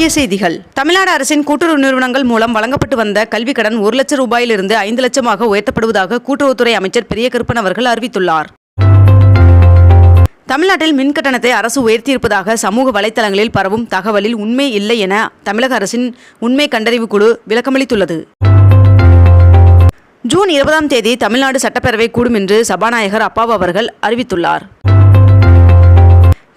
முக்கிய செய்திகள். தமிழ்நாடு அரசின் கூட்டுறவு நிறுவனங்கள் மூலம் வழங்கப்பட்டு வந்த கல்வி கடன் ஒரு லட்சம் ரூபாயிலிருந்து ஐந்து லட்சமாக உயர்த்தப்படுவதாக கூட்டுறவுத்துறை அமைச்சர் பெரிய கருப்பன் அவர்கள் அறிவித்துள்ளார். தமிழ்நாட்டில் மின் கட்டணத்தை அரசு உயர்த்தியிருப்பதாக சமூக வலைதளங்களில் பரவும் தகவலில் உண்மை இல்லை என தமிழக அரசின் உண்மை கண்டறிவு குழு விளக்கமளித்துள்ளது. ஜூன் இருபதாம் தேதி தமிழ்நாடு சட்டப்பேரவை கூடும் என்று சபாநாயகர் அப்பாவு அவர்கள் அறிவித்துள்ளார்.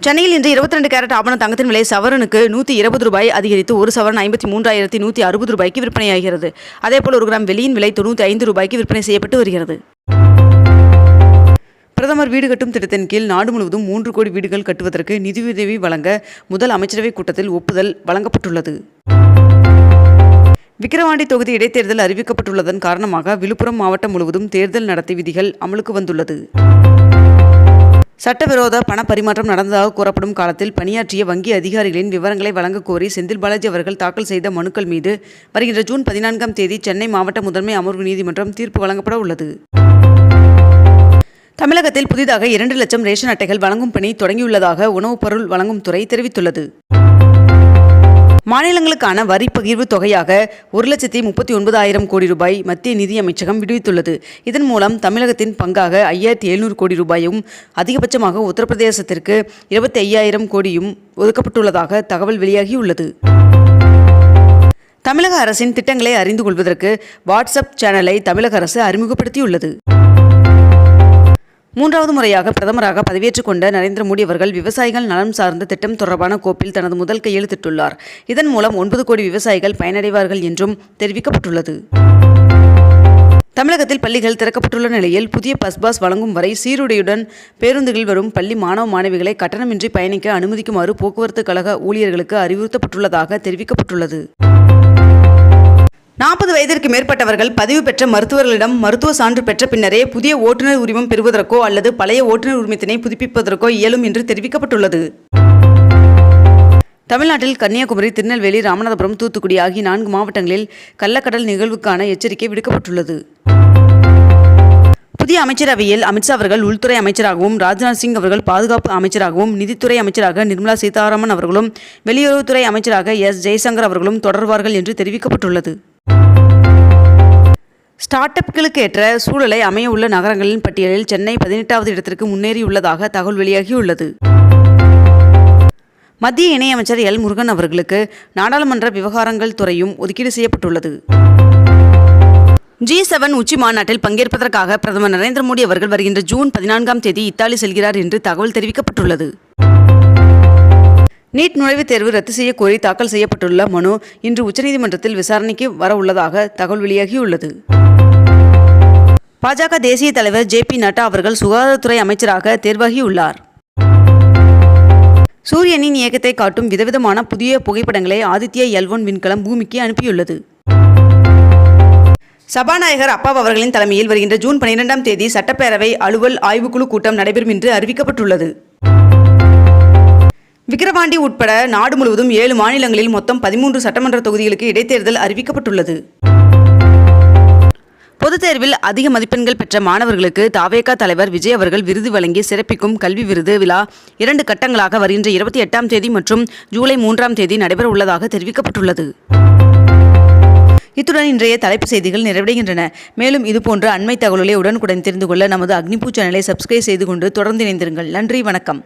சென்னையில் இன்று இருபத்தி ரெண்டு கேரட் ஆபண தங்கத்தின் விலை சவரனுக்கு நூற்றி இருபது ரூபாய் அதிகரித்து ஒரு சவரன் ஐம்பத்தி மூன்றாயிரத்தி நூற்றி அறுபது ரூபாய்க்கு விற்பனையாகிறது. அதேபோல் ஒரு கிராம் வெளியின் விலை தொண்ணூற்றி ஐந்து ரூபாய்க்கு விற்பனை செய்யப்பட்டு வருகிறது. பிரதமர் வீடு கட்டும் திட்டத்தின் கீழ் நாடு முழுவதும் மூன்று கோடி வீடுகள் கட்டுவதற்கு நிதியுதவி வழங்க முதல் அமைச்சரவைக் கூட்டத்தில் ஒப்புதல் வழங்கப்பட்டுள்ளது. விக்கிரவாண்டி தொகுதி இடைத்தேர்தல் அறிவிக்கப்பட்டுள்ளதன் காரணமாக விழுப்புரம் மாவட்டம் முழுவதும் தேர்தல் நடத்தை விதிகள் அமலுக்கு வந்துள்ளது. சட்டவிரோத பண பரிமாற்றம் நடந்ததாக கூறப்படும் காலத்தில் பணியாற்றிய வங்கி அதிகாரிகளின் விவரங்களை வழங்கக் கோரி செந்தில் பாலாஜி அவர்கள் தாக்கல் செய்த மனுக்கள் மீது வருகின்ற ஜூன் பதினான்காம் தேதி சென்னை மாவட்ட முதன்மை அமர்வு நீதிமன்றம் தீர்ப்பு வழங்கப்பட உள்ளது. தமிழகத்தில் புதிதாக இரண்டு லட்சம் ரேஷன் அட்டைகள் வழங்கும் பணி தொடங்கியுள்ளதாக உணவுப் பொருள் வழங்கும் துறை தெரிவித்துள்ளது. மாநிலங்களுக்கான வரி பகிர்வு தொகையாக ஒரு லட்சத்தி முப்பத்தி ஒன்பதாயிரம் கோடி ரூபாய் மத்திய நிதி அமைச்சகம் விடுவித்துள்ளது. இதன் மூலம் தமிழகத்தின் பங்காக ஐயாயிரத்தி எழுநூறு கோடி ரூபாயும் அதிகபட்சமாக உத்தரப்பிரதேசத்திற்கு இருபத்தி ஐயாயிரம் கோடியும் ஒதுக்கப்பட்டுள்ளதாக தகவல் வெளியாகியுள்ளது. தமிழக அரசின் திட்டங்களை அறிந்து கொள்வதற்கு வாட்ஸ்அப் சேனலை தமிழக அரசு அறிமுகப்படுத்தியுள்ளது. மூன்றாவது முறையாக பிரதமராக பதவியேற்றுக் கொண்ட நரேந்திர மோடி அவர்கள் விவசாயிகள் நலம் சார்ந்த திட்டம் தொடர்பான கோப்பில் தனது முதல் கையெழுத்திட்டுள்ளார். இதன் மூலம் ஒன்பது கோடி விவசாயிகள் பயனடைவார்கள் என்றும் தெரிவிக்கப்பட்டுள்ளது. தமிழகத்தில் பள்ளிகள் திறக்கப்பட்டுள்ள நிலையில் புதிய பஸ் பாஸ் வழங்கும் வரை சீருடையுடன் பேருந்துகளில் வரும் பள்ளி மாணவ மாணவிகளை கட்டணமின்றி பயணிக்க அனுமதிக்குமாறு போக்குவரத்து கழக ஊழியர்களுக்கு அறிவுறுத்தப்பட்டுள்ளதாக தெரிவிக்கப்பட்டுள்ளது. நாற்பது வயதிற்கு மேற்பட்டவர்கள் பதிவு பெற்ற மருத்துவர்களிடம் மருத்துவ சான்று பெற்ற பின்னரே புதிய ஓட்டுநர் உரிமம் பெறுவதற்கோ அல்லது பழைய ஓட்டுநர் உரிமத்தினை புதுப்பிப்பதற்கோ இயலும் என்று தெரிவிக்கப்பட்டுள்ளது. தமிழ்நாட்டில் கன்னியாகுமரி திருநெல்வேலி ராமநாதபுரம் தூத்துக்குடி ஆகிய நான்கு மாவட்டங்களில் கள்ளக்கடல் நிகழ்வுக்கான எச்சரிக்கை விடுக்கப்பட்டுள்ளது. புதிய அமைச்சரவையில் அமித்ஷா அவர்கள் உள்துறை அமைச்சராகவும் ராஜ்நாத் சிங் அவர்கள் பாதுகாப்பு அமைச்சராகவும் நிதித்துறை அமைச்சராக நிர்மலா சீதாராமன் அவர்களும் வெளியுறவுத்துறை அமைச்சராக எஸ் ஜெய்சங்கர் அவர்களும் தொடர்வார்கள் என்று தெரிவிக்கப்பட்டுள்ளது. ஸ்டார்ட் அப்களுக்கு ஏற்ற சூழலை அமைய உள்ள நகரங்களின் பட்டியலில் சென்னை பதினெட்டாவது இடத்திற்கு முன்னேறியுள்ளதாக தகவல் வெளியாகியுள்ளது. மத்திய இணையமைச்சர் எல். முருகன் அவர்களுக்கு நாடாளுமன்ற விவகாரங்கள் துறையும் ஒதுக்கீடு செய்யப்பட்டுள்ளது. ஜி செவன் உச்சி மாநாட்டில் பங்கேற்பதற்காக பிரதமர் நரேந்திர மோடி அவர்கள் வருகின்ற ஜூன் பதினான்காம் தேதி இத்தாலி செல்கிறார் என்று தகவல் தெரிவிக்கப்பட்டுள்ளது. நீட் நுழைவுத் தேர்வு ரத்து செய்ய கோரி தாக்கல் செய்யப்பட்டுள்ள மனு இன்று உச்சநீதிமன்றத்தில் விசாரணைக்கு வர உள்ளதாக தகவல் வெளியாகியுள்ளது. பாஜக தேசிய தலைவர் ஜே பி நட்டா அவர்கள் சுகாதாரத்துறை அமைச்சராக தேர்வாகியுள்ளார். சூரியனின் இயக்கத்தை காட்டும் விதவிதமான புதிய புகைப்படங்களை ஆதித்ய எல்வன் விண்கலம் பூமிக்கு அனுப்பியுள்ளது. சபாநாயகர் அப்பாவு அவர்களின் தலைமையில் வருகின்ற ஜூன் பனிரெண்டாம் தேதி சட்டப்பேரவை அலுவல் ஆய்வுக்குழு கூட்டம் நடைபெறும் என்று அறிவிக்கப்பட்டுள்ளது. விக்கிரவாண்டி உட்பட நாடு முழுவதும் ஏழு மாநிலங்களில் மொத்தம் பதிமூன்று சட்டமன்ற தொகுதிகளுக்கு இடைத்தேர்தல் அறிவிக்கப்பட்டுள்ளது. பொதுத் தேர்வில் அதிக மதிப்பெண்கள் பெற்ற மாணவர்களுக்கு தாவேகா தலைவர் விஜய் அவர்கள் விருது வழங்கி சிறப்பிக்கும் கல்வி விருது விழா இரண்டு கட்டங்களாக வருகின்ற இருபத்தி எட்டாம் தேதி மற்றும் ஜூலை மூன்றாம் தேதி நடைபெற உள்ளதாக தெரிவிக்கப்பட்டுள்ளது. இத்துடன் இன்றைய தலைப்பு செய்திகள் நிறைவடைகின்றன. மேலும் இதுபோன்ற அண்மை தகவல்களை உடனுக்குடன் தெரிந்து கொள்ள நமது அக்னிபூ சேனலை சப்ஸ்கிரைப் செய்து கொண்டு தொடர்ந்து இணைந்திருங்கள். நன்றி வணக்கம்.